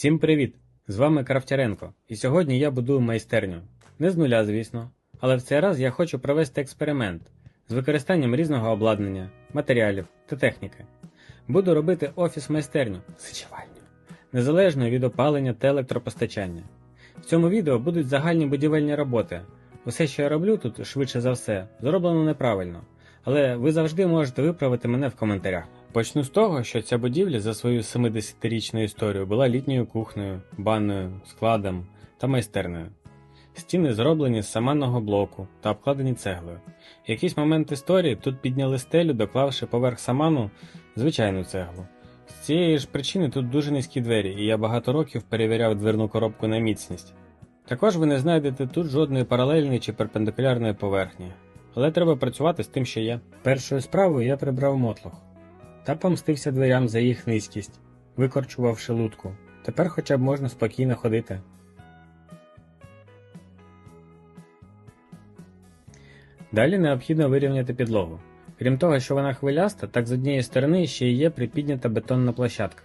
Всім привіт! З вами Крафтяренко, і сьогодні я будую майстерню. Не з нуля, звісно, але в цей раз я хочу провести експеримент з використанням різного обладнання, матеріалів та техніки. Буду робити офіс-майстерню сичівальню, незалежно від опалення та електропостачання. В цьому відео будуть загальні будівельні роботи. Усе, що я роблю тут, швидше за все, зроблено неправильно, але ви завжди можете виправити мене в коментарях. Почну з того, що ця будівля за свою 70-річну історію була літньою кухнею, банною, складом та майстернею. Стіни зроблені з саманного блоку та обкладені цеглою. В якийсь момент історії тут підняли стелю, доклавши поверх саману звичайну цеглу. З цієї ж причини тут дуже низькі двері, і я багато років перевіряв дверну коробку на міцність. Також ви не знайдете тут жодної паралельної чи перпендикулярної поверхні, але треба працювати з тим, що є. Першою справою я прибрав мотлох та помстився дверям за їх низькість, викорчувавши лутку. Тепер хоча б можна спокійно ходити. Далі необхідно вирівняти підлогу. Крім того, що вона хвиляста, так з однієї сторони ще й є припіднята бетонна площадка.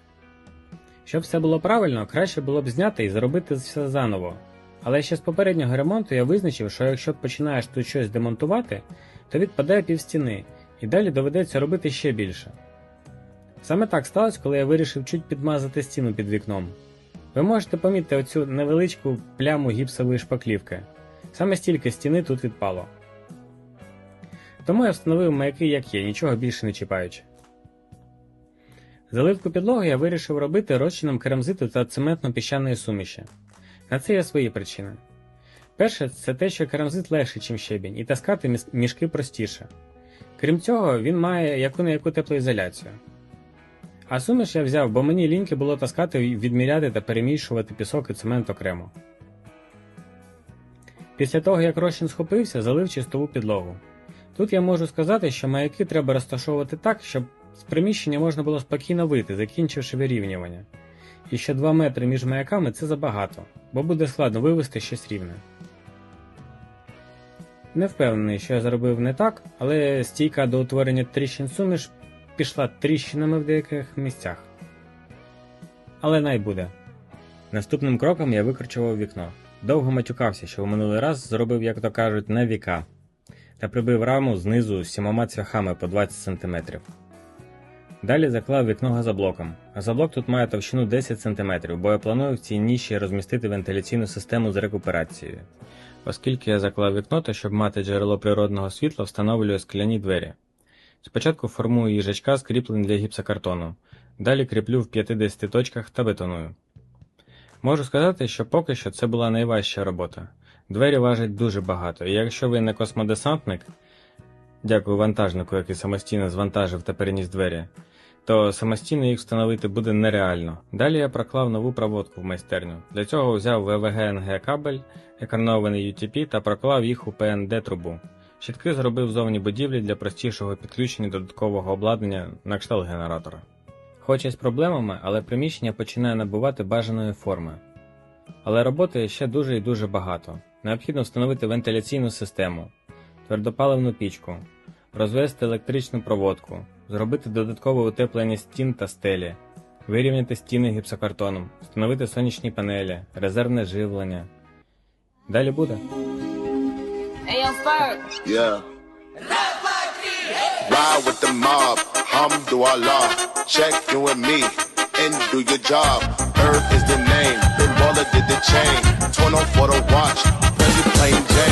Щоб все було правильно, краще було б зняти і зробити все заново. Але ще з попереднього ремонту я визначив, що якщо починаєш тут щось демонтувати, то відпадає півстіни, і далі доведеться робити ще більше. Саме так сталося, коли я вирішив чуть підмазати стіну під вікном. Ви можете помітити оцю невеличку пляму гіпсової шпаклівки. Саме стільки стіни тут відпало. Тому я встановив маяки як є, нічого більше не чіпаючи. Заливку підлоги я вирішив робити розчином керамзиту та цементно-піщаної суміші. На це є свої причини. Перше, це те, що керамзит легший, ніж щебінь, і таскати мішки простіше. Крім цього, він має яку не яку теплоізоляцію. А суміш я взяв, бо мені ліньки було таскати, відміряти та перемішувати пісок і цемент окремо. Після того, як розчин схопився, залив чистову підлогу. Тут я можу сказати, що маяки треба розташовувати так, щоб з приміщення можна було спокійно вийти, закінчивши вирівнювання. І що 2 метри між маяками це забагато, бо буде складно вивести щось рівне. Не впевнений, що я зробив не так, але стійка до утворення тріщин суміш пішла тріщинами в деяких місцях. Але най буде. Наступним кроком я викручував вікно. Довго матюкався, що в минулий раз зробив, як то кажуть, на віка, та прибив раму знизу з сімома цвяхами по 20 см. Далі заклав вікно газоблоком. Газоблок тут має товщину 10 см, бо я планую в цій ніші розмістити вентиляційну систему з рекуперацією. Оскільки я заклав вікно, то щоб мати джерело природного світла, встановлюю скляні двері. Спочатку формую їжачка з для гіпсокартону, далі кріплю в 50 точках та бетоную. Можу сказати, що поки що це була найважча робота. Двері важать дуже багато, і якщо ви не космодесантник, дякую вантажнику, який самостійно звантажив та переніс двері, то самостійно їх встановити буде нереально. Далі я проклав нову проводку в майстерню. Для цього взяв VVG-NG кабель, екранований UTP та проклав їх у PND трубу. Щитки зробив зовні будівлі для простішого підключення додаткового обладнання на кшталт генератора. Хоч і з проблемами, але приміщення починає набувати бажаної форми. Але роботи ще дуже і дуже багато. Необхідно встановити вентиляційну систему, твердопаливну пічку, розвести електричну проводку, зробити додаткове утеплення стін та стелі, вирівняти стіни гіпсокартоном, встановити сонячні панелі, резервне живлення. Далі буде. Hey, yo, Spurt. Yeah. Ride with the mob, Hum do hamdulillah. Check in with me and do your job. Earth is the name, then Baller did the chain. Torn off for the watch, President Plain Jane.